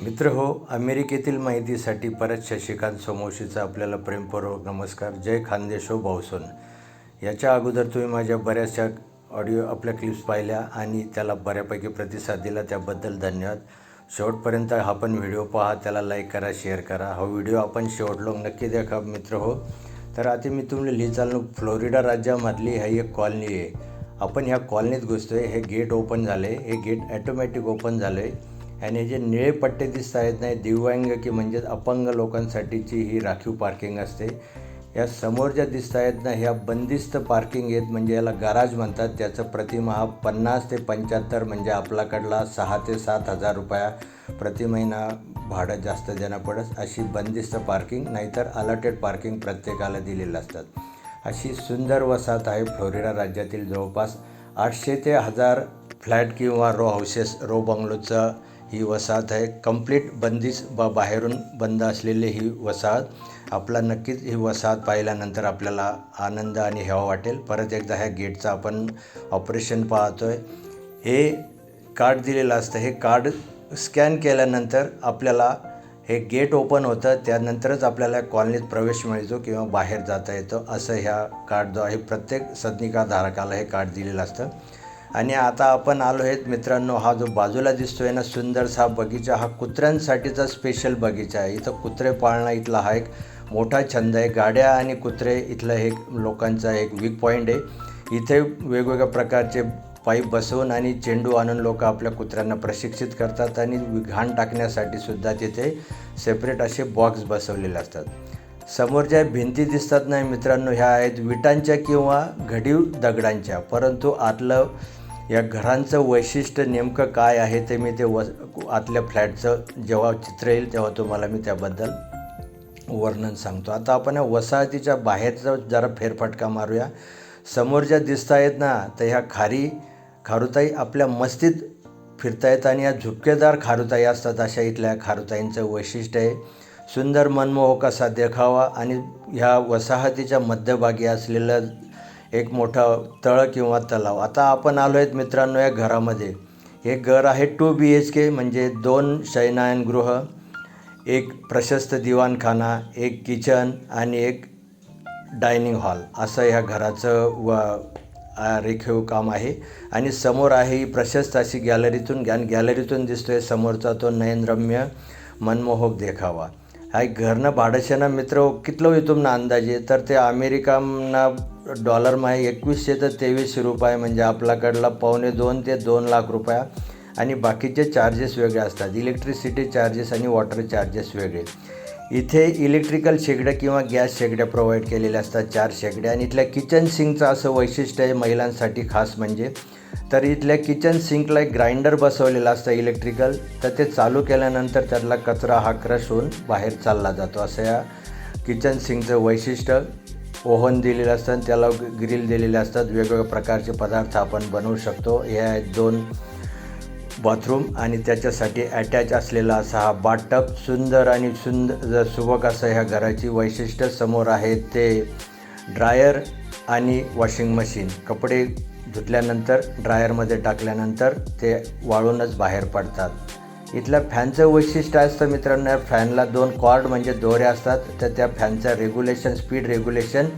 मित्र हो अमेरिकेतील माहितीसाठी परत शशिकांत सोमवशीचा आपल्याला प्रेमपूर्वक नमस्कार. जय खानदेशो हो भाऊसन. याच्या अगोदर तुम्ही माझ्या बऱ्याचशा ऑडिओ आपल्या क्लिप्स पाहिल्या आणि त्याला बऱ्यापैकी प्रतिसाद दिला. त्याबद्दल धन्यवाद. शेवटपर्यंत हा पण व्हिडिओ पहा त्याला लाईक करा शेअर करा. हा व्हिडिओ आपण शेवट लोक नक्की देखा मित्र हो. तर आता मी तुम्ही लिहि चाललो फ्लोरिडा राज्यामधली ही एक कॉलनी आहे. आपण ह्या कॉलनीत घुसतो आहे हे गेट ओपन झाले हे गेट ॲटोमॅटिक ओपन झालं आहे ह्याने जे निळे पट्टे दिसत आहेत नाही दिव्यांग की म्हणजेच अपंग लोकांसाठीची ही राखीव पार्किंग असते. या समोर ज्या दिसत आहेत ना ह्या बंदिस्त पार्किंग आहेत म्हणजे याला गराज म्हणतात. त्याचं प्रतिमहा पन्नास ते पंच्याहत्तर म्हणजे आपल्याकडला सहा ते सात हजार रुपया प्रति महिना भाडं जास्त देणं पडत अशी बंदिस्त पार्किंग नाहीतर अलर्टेड पार्किंग प्रत्येकाला दिलेलं असतात. अशी सुंदर वसाहत आहे फ्लोरिडा राज्यातील जवळपास आठशे ते हजार फ्लॅट किंवा रो हाऊसेस रो बंगलोचं ही वसाहत आहे. कंप्लीट बंदिश ब बाहेरून बंद असलेली ही वसाहत. आपला नक्कीच ही वसाहत पाहिल्यानंतर आपल्याला आनंद आणि हेवा वाटेल. परत एकदा ह्या गेटचं आपण ऑपरेशन पाहतो आहे हे कार्ड दिलेलं असतं. हे कार्ड स्कॅन केल्यानंतर आपल्याला हे गेट ओपन होतं. त्यानंतरच आपल्याला कॉलनीत प्रवेश मिळतो किंवा बाहेर जाता येतो. असं ह्या कार्ड जो आहे प्रत्येक सदनिकाधारकाला हे कार्ड दिलेलं असतं. आणि आता आपण आलो आहेत मित्रांनो हा जो बाजूला दिसतो आहे ना सुंदरसा बगीचा हा कुत्र्यांसाठीचा स्पेशल बगीचा आहे. इथं कुत्रे पाळणं इथला हा एक मोठा छंद आहे. गाड्या आणि कुत्रे इथलं हे लोकांचा एक वीक पॉईंट आहे. इथे वेगवेगळ्या प्रकारचे पाईप बसवून आणि चेंडू आणून लोक आपल्या कुत्र्यांना प्रशिक्षित करतात आणि घाण टाकण्यासाठी सुद्धा तिथे सेपरेट असे बॉक्स बसवलेले असतात. समोर ज्या भिंती दिसतात नाही मित्रांनो ह्या आहेत विटांच्या किंवा घडीव दगडांच्या. परंतु आतलं या घरांचं वैशिष्ट्य नेमकं काय आहे ते मी ते व आतल्या फ्लॅटचं जेव्हा चित्र येईल तेव्हा तुम्हाला मी त्याबद्दल वर्णन सांगतो. आता आपण या वसाहतीच्या बाहेरचा जरा फेरफटका मारूया. समोर ज्या दिसत आहेत ना तर ह्या खारी खारुताई आपल्या मस्तीत फिरतायत आणि या झुपकेदार खारुताई असतात अशा इथल्या खारुताईंचं वैशिष्ट्य आहे. सुंदर मनमोहक असा देखावा आणि ह्या वसाहतीच्या मध्यभागी असलेलं एक मोठं तळ किंवा तलाव. आता आपण आलो आहेत मित्रांनो या घरामध्ये. हे घर आहे टू बी एच के म्हणजे दोन शयनायनगृह एक प्रशस्त दिवाणखाना एक किचन आणि एक डायनिंग हॉल. असं ह्या घराचं व रेखीव काम आहे. आणि समोर आहे ही प्रशस्त अशी गॅलरीतून गॅन गॅलरीतून दिसतो आहे समोरचा तो नयनरम्य मनमोहक देखावा. हाय घरनं भाडंशेना मित्र कितलं होईल अंदाजे? तर ते अमेरिकांना डॉलरमा आहे एकवीसशे तर तेवीसशे रुपये म्हणजे आपल्याकडला पावणे दोन ते दोन लाख रुपया. आणि बाकीचे चार्जेस वेगळे असतात. इलेक्ट्रिसिटी चार्जेस आणि वॉटर चार्जेस वेगळे. इथे इलेक्ट्रिकल शेगड्या किंवा गॅस शेगड्या प्रोव्हाइड केलेल्या असतात चार शेगड्या. आणि इथल्या किचन सिंगचं असं वैशिष्ट्य आहे महिलांसाठी खास म्हणजे. तर इथल्या किचन सिंकला एक ग्राइंडर बसवलेलं असतं इलेक्ट्रिकल तर ते चालू केल्यानंतर त्यातला कचरा हा क्रश होऊन बाहेर चालला जातो. असं या किचन सिंकचं वैशिष्ट्य. ओव्हन दिलेलं असतं आणि त्याला ग्रिल दिलेले असतात वेगवेगळ्या प्रकारचे पदार्थ आपण बनवू शकतो. हे आहेत दोन बाथरूम आणि त्याच्यासाठी अटॅच असलेला असा हा बाटप सुंदर आणि सुंदर सुबक असं ह्या घराची वैशिष्ट्य समोर आहे ते ड्रायर आणि वॉशिंग मशीन कपडे धुतल्यानंतर ड्रायरमध्ये टाकल्यानंतर ते वाळूनच बाहेर पडतात. इथल्या फॅनचं वैशिष्ट्य असतं मित्रांनो या फॅनला दोन कॉर्ड म्हणजे दोरे असतात तर त्या फॅनचं रेग्युलेशन स्पीड रेग्युलेशन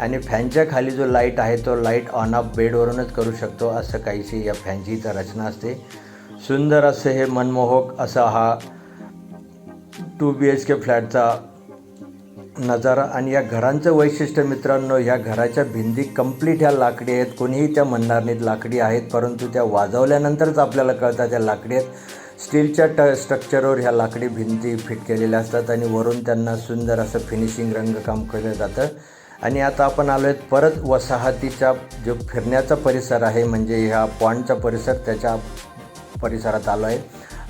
आणि फॅनच्या खाली जो लाइट आहे तो लाइट ऑन ऑफ बेडवरूनच करू शकतो असं काहीशी या फॅनची इथं रचना असते. सुंदर असं हे मनमोहक असा हा टू बी एच के फ्लॅटचा नजारा आणि या घरांचं वैशिष्ट्य मित्रांनो ह्या घराच्या भिंती कंप्लीट ह्या लाकडी आहेत. कोणीही त्या म्हणणार नाहीत लाकडी आहेत परंतु त्या वाजवल्यानंतरच आपल्याला कळतात त्या लाकडी आहेत. स्टीलच्या ट स्ट्रक्चरवर ह्या लाकडी भिंती फिट केलेल्या असतात आणि वरून त्यांना सुंदर असं फिनिशिंग रंगकाम केलं जातं. आणि आता आपण आलो आहेत परत वसाहतीचा जो फिरण्याचा परिसर आहे म्हणजे ह्या पॉन्डचा परिसर त्याच्या परिसरात आलो आहे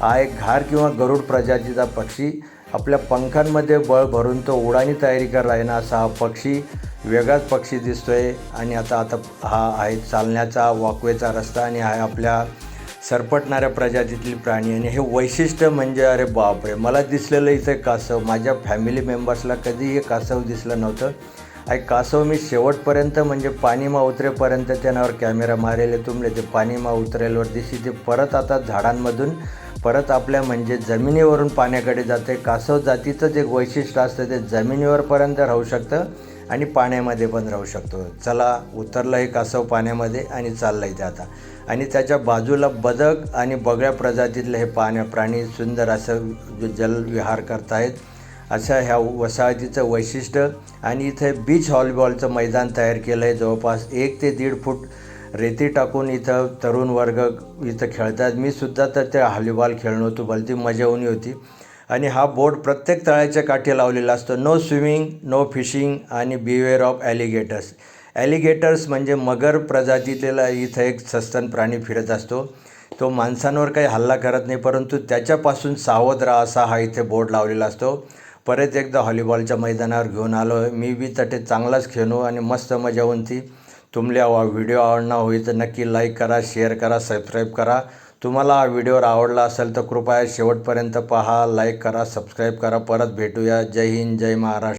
हा एक घार किंवा गरुड प्रजातीचा पक्षी आपल्या पंखांमध्ये बळ भरून तो उडाणी तयारी करायला आहे ना असा हा पक्षी वेगळाच पक्षी दिसतो आहे आणि आता आता हा आहे चालण्याचा वाकवेचा रस्ता आणि हा आपल्या सरपटणाऱ्या प्रजातीतील प्राणी. आणि हे वैशिष्ट्य म्हणजे अरे बापरे मला दिसलेलं इथे कासव. माझ्या फॅमिली मेंबर्सला कधीही कासव दिसलं नव्हतं. आणि कासव मी शेवटपर्यंत म्हणजे पाणीमा उतरेपर्यंत त्यानावर कॅमेरा मारेले तुमले ते पाणीमा उतरेलवर दिशी ते परत आता झाडांमधून परत आपल्या म्हणजे जमिनीवरून पाण्याकडे जाते. कासव जातीचंच एक वैशिष्ट्य असतं ते जमिनीवरपर्यंत राहू शकतं आणि पाण्यामध्ये पण राहू शकतो. चला उतरलं हे कासव पाण्यामध्ये आणि चाललं आहे ते आता. आणि त्याच्या बाजूला बदक आणि बगळ्या प्रजातीतलं हे पाण्या प्राणी सुंदर असं जलविहार करतायत असं ह्या वसाहतीचं वैशिष्ट्य. आणि इथे बीच हॉलीबॉलचं मैदान तयार केलं आहे जवळपास एक ते दीड फूट रेती टाकून इथं तरुण वर्ग इथं खेळतात. मी सुद्धा तर ते हॉलीबॉल खेळलो होतो भलती मजा होऊन होती. आणि हा बोर्ड प्रत्येक तळ्याच्या काठी लावलेला असतो. नो स्विमिंग नो फिशिंग आणि बिवेअर ऑफ ॲलिगेटर्स ॲलिगेटर्स म्हणजे मगर प्रजातीतलेला इथं एक सस्तन प्राणी फिरत असतो. तो माणसांवर काही हल्ला करत नाही परंतु त्याच्यापासून सावध राहा असा हा इथे बोर्ड लावलेला असतो. परत एकदा हॉलीबॉलच्या मैदानावर घेऊन आलो मी बी तटे चांगलाच खेळलो आणि मस्त मजा होऊन ती. तुमल्या हा व्हिडिओ आवडणार होईल तर नक्की लाईक करा शेअर करा सबस्क्राईब करा. तुम्हाला हा व्हिडिओ आवडला असेल तर कृपया शेवटपर्यंत पहा लाईक करा सबस्क्राईब करा. परत भेटूया. जय हिंद जय महाराष्ट्र.